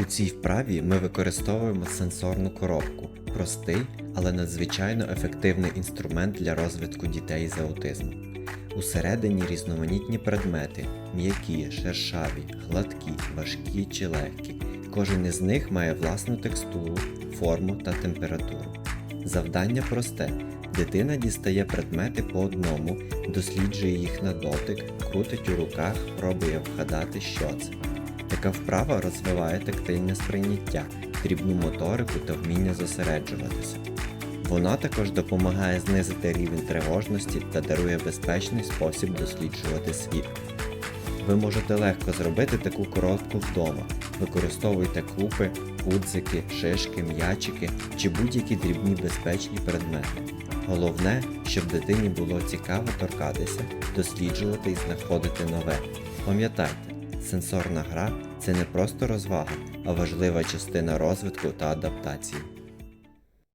У цій вправі ми використовуємо сенсорну коробку простий, але надзвичайно ефективний інструмент для розвитку дітей з аутизмом. Усередині різноманітні предмети м'які, шершаві, гладкі, важкі чи легкі. Кожен із них має власну текстуру, форму та температуру. Завдання просте. Дитина дістає предмети по одному, досліджує їх на дотик, крутить у руках, пробує вгадати, що це. Така вправа розвиває тактильне сприйняття, дрібну моторику та вміння зосереджуватися. Вона також допомагає знизити рівень тривожності та дарує безпечний спосіб досліджувати світ. Ви можете легко зробити таку коробку вдома. Використовуйте клупи, гудзики, шишки, м'ячики чи будь-які дрібні безпечні предмети. Головне, щоб дитині було цікаво торкатися, досліджувати і знаходити нове. Пам'ятайте, сенсорна гра це не просто розвага, а важлива частина розвитку та адаптації.